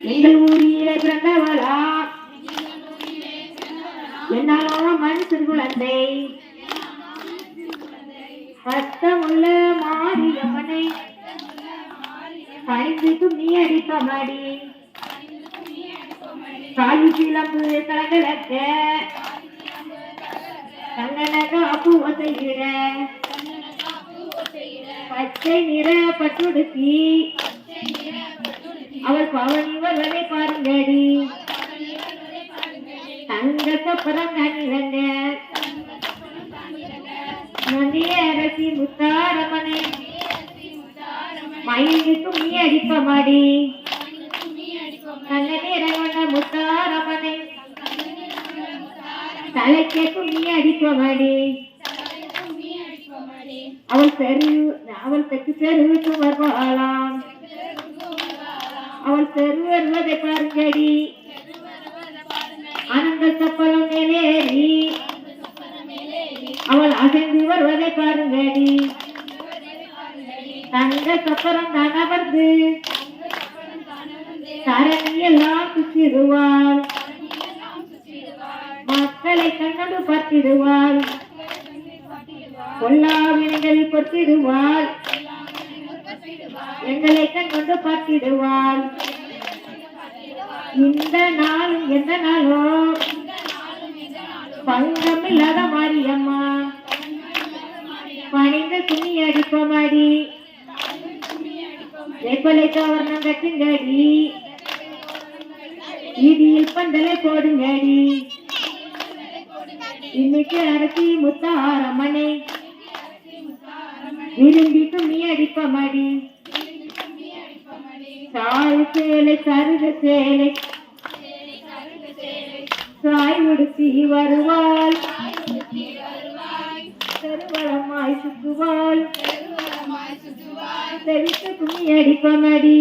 எங்கள் ஊரிலே பிறந்தவளா என்னாலோ மனுஷன் குழந்தை. சத்தமுள்ள மாரியம்மனை பணிந்து துணி அடிப்பமடி. காலி சிலம்பு கலகலக்க கங்கனக அப்புவ செய்கிற பச்சை நிற பட்டுடுத்தி. அவர் பவனி பாருங்கடி தங்க சப்பரம் கண்ணிலங்க நந்திய அரசி முத்தாரமனை மயிலுக்கு துணி அடிப்பமாடி. கண்ணனே ரவண முத்தாரமனை தலைக்கே துணி அடிப்பமாடி. அவள் பெரு அவள் பெற்று பெருவுக்கு வருவாளாம் அவள் பெரு வருவதை பாருங்கடி ஆனந்த சப்பலம் மேலேறி. அவள் அசைந்து வருவதை பாருங்கடி. தங்க சப்பரம் தானவர்ந்து தரணி எல்லாம் சுற்றிடுவாள். மக்களை கண்ணடு பார்த்திடுவாள். பொல்லாவினைகள் பொத்திடுவாள். எங்களை கண்டு பார்த்திடுவாள். இந்த நாளும் எந்த நாளோ? பங்கம் இல்லாத மாரியம்மா. பணிந்த துணி அடிப்பமாடி. வேப்பலை கவர்ணம் கட்டுங்கடி. இதில் பந்தலை போடுங்கடி. இன்னைக்கு அரசி முத்த ஆரமனை விரும்பி துணி அடிப்பமாடி. சாய் சேலை சருக சேலை. சாய் உடுத்தி வருவாள். தருவளமாய் சுற்றுவாள். தெவித்து துணி அடிப்பமடி.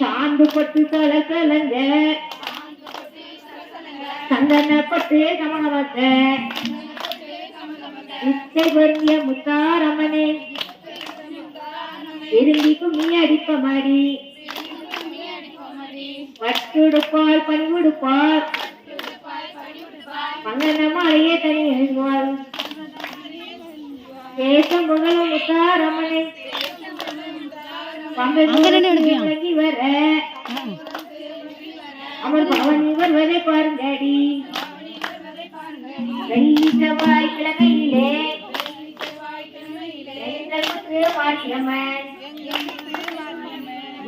சாந்து பட்டு தல கலங்க. சந்தன பட்டு கமகமக்க இச்சை பொருந்திய முத்தாரம்மனே விரும்பி கும்மி அடிப்பமடி. பட்டுடுப்பாள் பணிவுடுப்பாள் மங்கன மாலையே தனி எழுவாள் தேசம் புகழும் முத்தாரம்மனை. பம்பை விளங்கி வர. அவர் பவனி வருவதை பாருங்கடி. வெள்ளி செவ்வாய் கிழமையிலே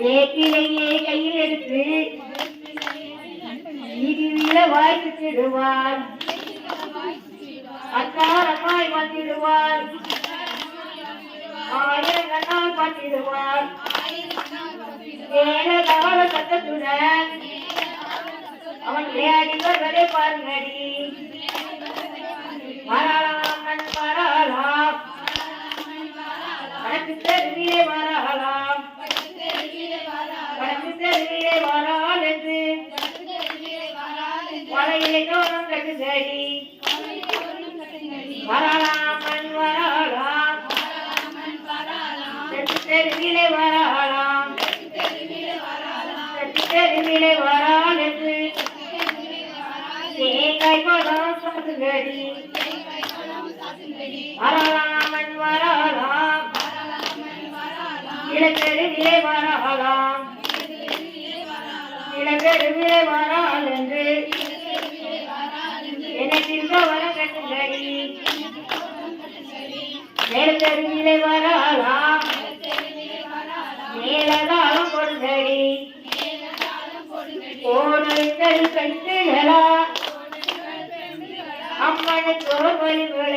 வேப்பிலையே கையில் எடுத்து வீதியில வாய்ப்பிடுவாள் அக்காரமாய் வந்திடுவாள் ஆயிரம் கண்ணால் பார்த்திடுவாள் ஏழ கவல சத்தத்துடன் அவன் விளையாடி வருவதை பாருங்கடி வரலாம் கண் வரலாம் கணக்கு தெருவிலே வரலாம் கணக்கு தெருவிலே வரால் என்று வலையிலே தோறும் கட்டுதடி வரலாம் கண் வரலாம் கணக்கு தெருவிலே வரலாம் கணக்கு தெருவிலே வரால் என்று. தேங்காய் பழம் சாத்துங்கடி. வரலாம் மண் வரலாம் இளக்கருவிலே வரலாம் இளக்கருவிலே வரால் என்று எனக்கு வரம் கட்டுங்கடி. மேலக்கருவிலே வரலாம் மேலதாலும் கொடுங்கடி கோணங்கள் கட்டுகளா அம்மனுக்கு ஒரு